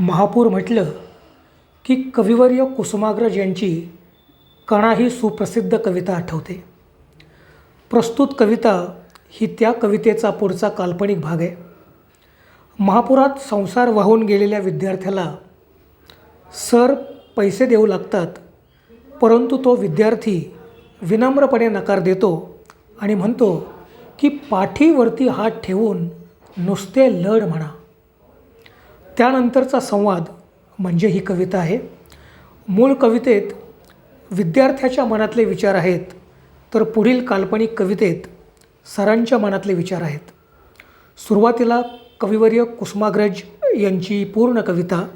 महापूर म्हटलं की कविवर्य कुसुमाग्रज यांची कणा ही सुप्रसिद्ध कविता आठवते. प्रस्तुत कविता ही त्या कवितेचा पुढचा काल्पनिक भाग आहे. महापुरात संसार वाहून गेलेल्या विद्यार्थ्याला सर पैसे देऊ लागतात परंतु तो विद्यार्थी विनम्रपणे नकार देतो आणि म्हणतो की पाठीवरती हात ठेवून नुसते लढ म्हणा. त्यानंतरचा संवाद म्हणजे ही कविता आहे. मूळ कवितेत विद्यार्थ्याच्या मनातले विचार आहेत तर पुढील काल्पनिक कवितेत सरांच्या मनातले विचार आहेत. सुरुवातीला कविवर्य कुसुमाग्रज यांची पूर्ण कविता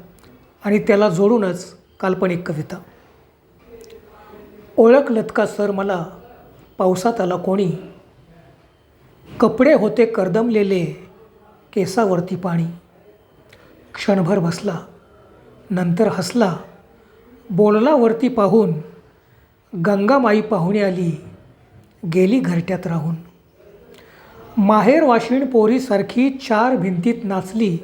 आणि त्याला जोडूनच काल्पनिक कविता. ओळखलत का सर मला पावसात आला कोणी? कपडे होते कर्दमलेले केसावरती पाणी. क्षणभर बसला. नंतर हसला. बोलला वरती पाहून गंगामाई पाहुणे आली. गेली घरट्यात राहून. माहेर वाशिण पोरीसारखी चार भिंतीत नाचली.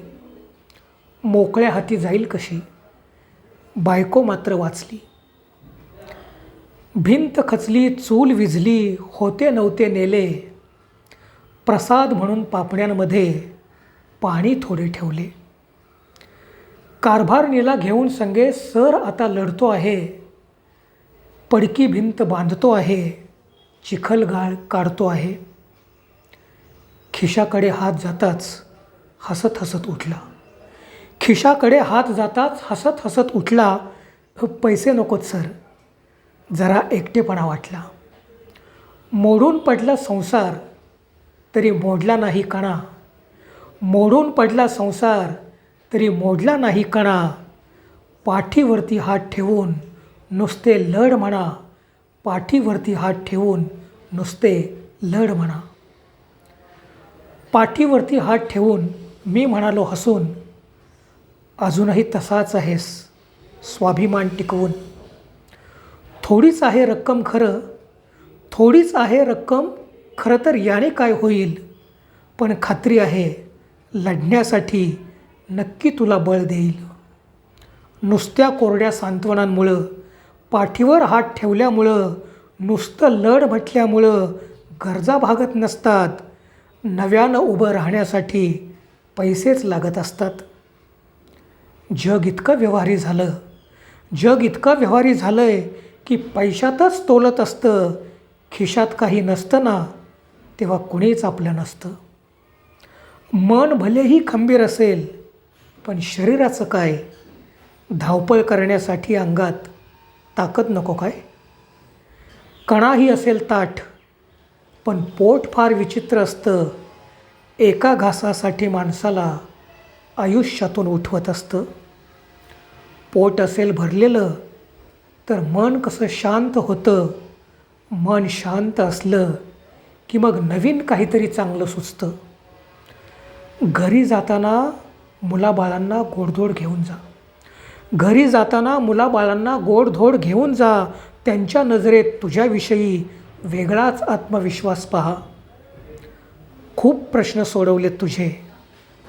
मोकळ्या हाती जाईल कशी? बायको मात्र वाचली. भिंत खचली चूल विझली होते नव्हते नेले. प्रसाद म्हणून पापण्यांमध्ये पाणी थोडे ठेवले. कारभारणीला घेऊन संगे सर आता लढतो आहे. पडकी भिंत बांधतो आहे. चिखलगाळ काढतो आहे. खिशाकडे हात जाताच हसत हसत उठला. खिशाकडे हात जाताच हसत हसत उठला. पैसे नकोत सर. जरा एकटेपणा वाटला. मोडून पडला संसार तरी मोडला नाही कणा. मोडून पडला संसार तरी मोडला नाही कणा. पाठीवरती हात ठेवून नुसते लढ म्हणा. पाठीवरती हात ठेवून नुसते लढ म्हणा. पाठीवरती हात ठेवून मी म्हणालो हसून अजूनही तसाच आहेस स्वाभिमान टिकवून. थोडीच आहे रक्कम खरं थोडीच आहे रक्कम खरं तर याने काय होईल? पण खात्री आहे लढण्यासाठी नक्की तुला बळ देईल. नुसत्या कोरड्या सांत्वनांमुळं पाठीवर हात ठेवल्यामुळं नुसतं लढ म्हटल्यामुळं गरजा भागत नसतात. नव्यानं उभं राहण्यासाठी पैसेच लागत असतात. जग इतकं व्यवहारी झालं. जग इतकं व्यवहारी झालं आहे की पैशातच तोलत असतं. खिशात काही नसतं ना तेव्हा कुणीच आपलं नसतं. मन भलेही खंबीर असेल पण शरीराचं काय? धावपळ करण्यासाठी अंगात ताकद नको काय? कणाही असेल ताठ पण पोट फार विचित्र असतं. एका घासासाठी माणसाला आयुष्यातून उठवत असतं. पोट असेल भरलेलं तर मन कसं शांत होतं? मन शांत असलं की मग नवीन काहीतरी चांगलं सुचतं. घरी जाताना मुलाबाळांना गोडधोड घेऊन जा. घरी जाताना मुलाबाळांना गोडधोड घेऊन जा. त्यांच्या नजरेत तुझ्याविषयी वेगळाच आत्मविश्वास पहा. खूप प्रश्न सोडवलेत तुझे.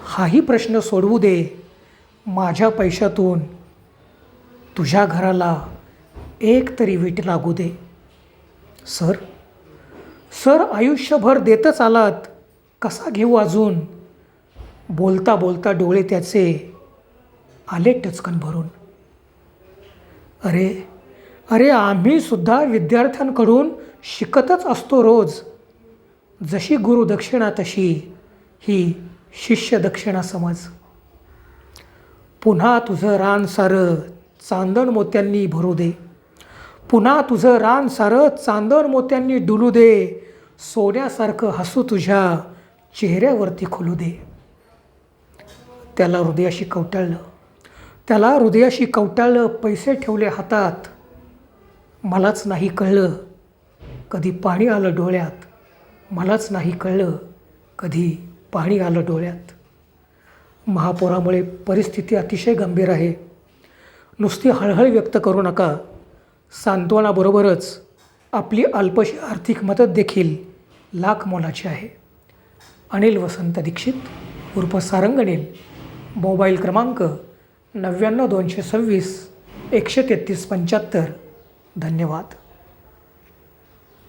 हाही प्रश्न सोडवू दे. माझ्या पैशातून तुझ्या घराला एक तरी वीट लागू दे. सर सर आयुष्यभर देतच आलात. कसा घेऊ अजून? बोलता बोलता डोळे त्याचे आले टचकन भरून. अरे अरे आम्हीसुद्धा विद्यार्थ्यांकडून शिकतच असतो रोज. जशी गुरुदक्षिणा तशी ही शिष्य दक्षिणा समज. पुन्हा तुझं रान सारं चांदण मोत्यांनी भरू दे. पुन्हा तुझं रान सारं चांदण मोत्यांनी डुलू दे. सोन्यासारखं हसू तुझ्या चेहऱ्यावरती खुलू दे. त्याला हृदयाशी कवटाळलं. त्याला हृदयाशी कवटाळलं पैसे ठेवले हातात. मलाच नाही कळलं कधी पाणी आलं डोळ्यात. मलाच नाही कळलं कधी पाणी आलं डोळ्यात. महापुरामुळे परिस्थिती अतिशय गंभीर आहे. नुसती हळहळ व्यक्त करू नका. सांत्वनाबरोबरच आपली अल्पशी आर्थिक मदत देखील लाख मोलाची आहे. अनिल वसंत दीक्षित उर्फ सारंगणील मोबाईल क्रमांक नव्याण्णव दोनशे सव्वीस एकशे तेहतीस पंच्याहत्तर. धन्यवाद.